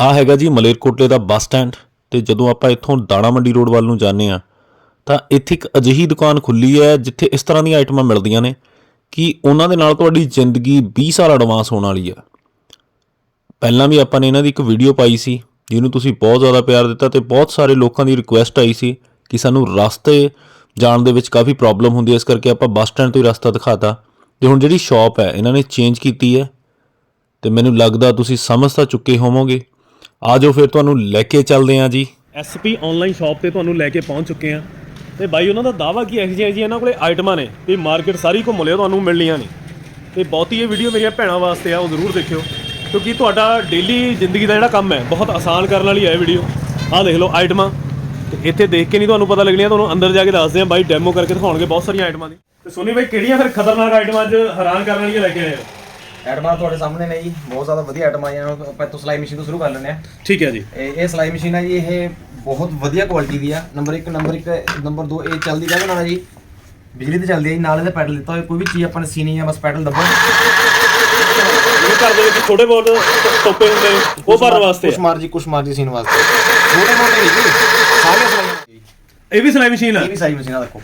ਆ ਹੈਗਾ ਜੀ ਮਲੇਰਕੋਟਲੇ ਦਾ ਬੱਸ ਸਟੈਂਡ ਤੇ ਜਦੋਂ ਆਪਾਂ ਇੱਥੋਂ ਦਾਣਾ ਮੰਡੀ ਰੋਡ ਵੱਲ ਨੂੰ ਜਾਂਦੇ ਆ ਤਾਂ ਇੱਥੇ ਇੱਕ ਅਜਿਹੀ ਦੁਕਾਨ ਖੁੱਲੀ ਹੈ ਜਿੱਥੇ ਇਸ ਤਰ੍ਹਾਂ ਦੀਆਂ ਆਈਟਮਾਂ ਮਿਲਦੀਆਂ ਨੇ ਕਿ ਉਹਨਾਂ ਦੇ ਨਾਲ ਤੁਹਾਡੀ ਜ਼ਿੰਦਗੀ 20 ਸਾਲ ਐਡਵਾਂਸ ਹੋਣ ਵਾਲੀ ਆ। ਪਹਿਲਾਂ ਵੀ ਆਪਾਂ ਨੇ ਇਹਨਾਂ ਦੀ ਇੱਕ ਵੀਡੀਓ ਪਾਈ ਸੀ, ਜਿਹਨੂੰ ਤੁਸੀਂ ਬਹੁਤ ਜ਼ਿਆਦਾ ਪਿਆਰ ਦਿੱਤਾ ਤੇ ਬਹੁਤ ਸਾਰੇ ਲੋਕਾਂ ਦੀ ਰਿਕੁਐਸਟ ਆਈ ਸੀ ਕਿ ਸਾਨੂੰ ਰਸਤੇ ਜਾਣ ਦੇ ਵਿੱਚ ਕਾਫੀ ਪ੍ਰੋਬਲਮ ਹੁੰਦੀ ਹੈ ਇਸ ਕਰਕੇ ਆਪਾਂ ਬੱਸ ਸਟੈਂਡ ਤੋਂ ਹੀ ਰਸਤਾ ਦਿਖਾਤਾ। ਤੇ ਹੁਣ ਜਿਹੜੀ ਸ਼ਾਪ ਹੈ, ਇਹਨਾਂ ਨੇ ਚੇਂਜ ਕੀਤੀ ਹੈ ਤੇ ਮੈਨੂੰ ਲੱਗਦਾ ਤੁਸੀਂ ਸਮਝ ਤਾਂ ਚੁੱਕੇ ਹੋਵੋਗੇ। ਆਜੋ ਫਿਰ ਤੁਹਾਨੂੰ ਲੈ ਕੇ ਚੱਲਦੇ ਹਾਂ ਜੀ। ਐਸਪੀ ਆਨਲਾਈਨ ਸ਼ਾਪ ਤੇ ਤੁਹਾਨੂੰ ਲੈ ਕੇ ਪਹੁੰਚ ਚੁੱਕੇ ਆ ਤੇ ਬਾਈ, ਉਹਨਾਂ ਦਾ ਦਾਵਾ ਕੀ ਹੈ? ਜੀ ਇਹਨਾਂ ਕੋਲੇ ਆਈਟਮਾਂ ਨੇ ਤੇ ਮਾਰਕੀਟ ਸਾਰੀ ਘੁੰਮ ਲਿਓ ਤੁਹਾਨੂੰ ਮਿਲਣੀਆਂ ਨੇ ਤੇ ਬਹੁਤੀ ਇਹ ਵੀਡੀਓ ਮੇਰੀਆਂ ਭੈਣਾਂ ਵਾਸਤੇ ਆ, ਉਹ ਜ਼ਰੂਰ ਦੇਖਿਓ। ਕਿਉਂਕਿ ਤੁਹਾਡਾ ਡੇਲੀ ਜ਼ਿੰਦਗੀ ਦਾ ਜਿਹੜਾ ਕੰਮ ਹੈ, ਬਹੁਤ ਆਸਾਨ ਕਰਨ ਵਾਲੀ ਹੈ ਵੀਡੀਓ ਆਹ ਦੇਖ ਲਓ ਆਈਟਮਾਂ ਤੇ ਇੱਥੇ ਦੇਖ ਕੇ ਨਹੀਂ ਤੁਹਾਨੂੰ ਪਤਾ ਲੱਗਣੀਆਂ, ਤੁਹਾਨੂੰ ਅੰਦਰ ਜਾ ਕੇ ਦੱਸਦੇ ਆ ਬਾਈ ਡੈਮੋ ਕਰਕੇ ਦਿਖਾਉਣਗੇ ਬਹੁਤ ਸਾਰੀਆਂ ਆਈਟਮਾਂ ਦੀ। ਤੇ ਸੋਨੀ ਬਾਈ, ਕਿਹੜੀਆਂ ਫਿਰ ਖਤਰਨਾਕ ਆਈਟਮਾਂ ਅੱਜ ਹੈਰਾਨ ਕਰਨ ਵਾਲੀਆਂ ਲੈ ਕੇ ਆਏ ਹੋ? ਐਟਮਾਂ ਤੁਹਾਡੇ ਸਾਹਮਣੇ ਨੇ ਜੀ ਬਹੁਤ ਜ਼ਿਆਦਾ ਵਧੀਆ ਐਟਮਾਂ ਆਈਆਂ ਨੇ। ਆਪਾਂ ਤੋਂ ਸਿਲਾਈ ਮਸ਼ੀਨ ਤੋਂ ਸ਼ੁਰੂ ਕਰ ਲੈਂਦੇ ਆ ਠੀਕ ਹੈ ਜੀ। ਇਹ ਇਹ ਸਿਲਾਈ ਮਸ਼ੀਨ ਹੈ ਜੀ ਇਹ ਬਹੁਤ ਵਧੀਆ ਕੁਆਲਿਟੀ ਦੀ ਆ। ਨੰਬਰ 1 ਨੰਬਰ 1 ਨੰਬਰ 2 ਇਹ ਚੱਲਦੀ ਕਾਹਦੇ ਨਾਲ ਹੈ ਜੀ? ਬਿਜਲੀ ਤੇ ਚੱਲਦੀ ਹੈ ਜੀ ਨਾਲ ਇਹਦੇ ਪੈਡਲ ਦਿੱਤਾ ਹੋਇਆ ਕੋਈ ਵੀ ਚੀਜ਼ ਆਪਾਂ ਨੇ ਸੀਨੀ ਆ ਬਸ ਪੈਡਲ ਦੱਬੋ। ਇਹ ਘਰ ਦੇ ਵਿੱਚ ਛੋਟੇ ਬਹੁਤ ਟੋਪੇ ਹੁੰਦੇ ਨੇ, ਉਹ ਭਰਨ ਵਾਸਤੇ ਕੁਛ ਆ। ਮਰਜ਼ੀ ਕੁਛ ਮਰਜ਼ੀ ਸੀਨ ਵਾਸਤੇ। ਛੋਟੇ ਮੋਟੇ ਨਹੀਂ ਜੀ ਸਾਰੀਆਂ ਸਿਲਾਈਆਂ। ਇਹ ਵੀ ਸਿਲਾਈ ਮਸ਼ੀਨ ਆ? ਇਹ ਵੀ ਸਿਲਾਈ ਮਸ਼ੀਨਾਂ ਦੇਖੋ।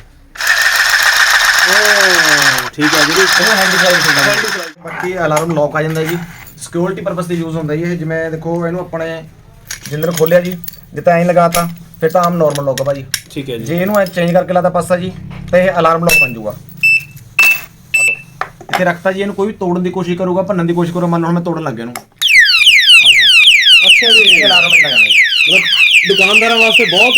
ਠੀਕ ਹੈ ਜੀ। ਇਹ ਹੈਂਡ ਸਿਲਾਈ ਮਸ਼ੀਨ ਹੈ ਬਾਕੀ ਅਲਾਰਮ ਲੌਕ ਆ ਜਾਂਦਾ ਜੀ। ਸਿਕਿਉਰਿਟੀ ਪਰਪਸ ਤੇ ਯੂਜ਼ ਹੁੰਦਾ ਜੀ ਇਹ। ਜਿਵੇਂ ਦੇਖੋ ਇਹਨੂੰ ਆਪਣੇ ਜਿੰਦਰ ਖੋਲਿਆ ਜੀ ਜੇ ਤਾਂ ਐਂ ਲਗਾਤਾ ਫਿਰ ਤਾਂ ਆਮ ਨਾਰਮਲ ਲੌਕ ਆ ਭਾਜੀ। ਠੀਕ ਹੈ ਜੀ। ਜੇ ਇਹਨੂੰ ਚੇਂਜ ਕਰਕੇ ਲਾਤਾ ਪਾਸਾ ਜੀ ਤਾਂ ਇਹ ਅਲਾਰਮ ਲੌਕ ਬਣ ਜਾਊਗਾ। ਹਲੋ। ਇੱਥੇ ਰੱਖਤਾ ਜੀ ਇਹਨੂੰ ਕੋਈ ਵੀ ਤੋੜਨ ਦੀ ਕੋਸ਼ਿਸ਼ ਕਰੂਗਾ ਭੰਨਣ ਦੀ ਕੋਸ਼ਿਸ਼ ਕਰੂਗਾ ਮੰਨ ਲਓ ਹੁਣ ਮੈਂ ਤੋੜਨ ਲੱਗ ਗਿਆ ਇਹਨੂੰ। ਅੱਛਾ ਜੀ। ਇਹ ਅਲਾਰਮ ਲੱਗ ਜਾਂਦਾ ਜੀ। ਮਤਲਬ ਦੁਕਾਨਦਾਰਾਂ ਵਾਸਤੇ ਬਹੁਤ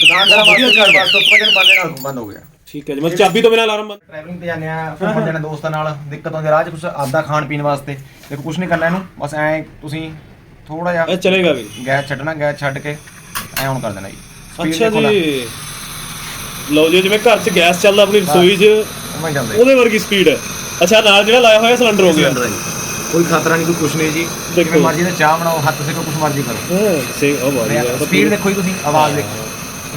ਦੁਕਾਨਦਾਰ ਵਧੀਆ ਵਾਸਤੇ ਉੱਪਰ ਜਨ ਬੰਦੇ ਨਾਲ ਬੰਦ ਹੋ ਗਿਆ। ਠੀਕ ਹੈ ਜੀ ਮਤਲਬ ਚਾਬੀ ਤੋਂ ਬਿਨਾਂ ਅਲਾਰਮ ਬੰਦ ਟਰੈਵਲਿੰਗ ਤੇ ਜਾਂਦੇ ਆ ਘੁੰਮਣ ਜਾਣਾ ਦੋਸਤਾਂ ਨਾਲ ਦਿੱਕਤ ਆਉਂਦੀ ਰਾਹ 'ਚ ਕੁਝ ਆਪਦਾ ਖਾਣ ਪੀਣ ਵਾਸਤੇ। ਦੇਖੋ ਕੁਝ ਨਹੀਂ ਕਰਨਾ ਇਹਨੂੰ ਬਸ ਐ ਤੁਸੀਂ ਥੋੜਾ ਜਿਹਾ ਇਹ ਚਲੇਗਾ ਵੀ। ਗੈਸ ਛੱਡਣਾ ਗੈਸ ਛੱਡ ਕੇ ਐ ਔਨ ਕਰ ਦੇਣਾ ਜੀ। Speed ਅੱਛਾ ਦੇਖੋ ਨਾ, ਜੀ। ਲਓ ਜੀ ਜਿਵੇਂ ਘਰ 'ਚ ਗੈਸ ਚੱਲਦਾ ਆਪਣੀ ਰਸੋਈ 'ਚ ਉਵੇਂ ਜਾਂਦਾ ਉਹਦੇ ਵਰਗੀ ਸਪੀਡ ਹੈ। ਅੱਛਾ ਨਾਲ ਜਿਹੜਾ ਲਾਇਆ ਹੋਇਆ ਸਿਲੰਡਰ ਹੋ ਗਿਆ। ਕੋਈ ਖਤਰਾ ਨਹੀਂ ਕੋਈ ਕੁਝ ਨਹੀਂ ਜੀ। ਦੇਖੋ। ਜਿਵੇਂ ਮਰਜ਼ੀ ਦਾ ਚਾਹ ਬਣਾਓ ਹੱਥ ਸੇਕੋ ਕੁਝ ਮਰਜ਼ੀ ਕਰੋ। ਹਾਂ ਸੇ ਉਹ ਬਾਤ ਸਪੀਡ ਦੇਖੋ ਜੀ ਤੁਸੀਂ ਆਵਾਜ਼ ਦੇਖੋ।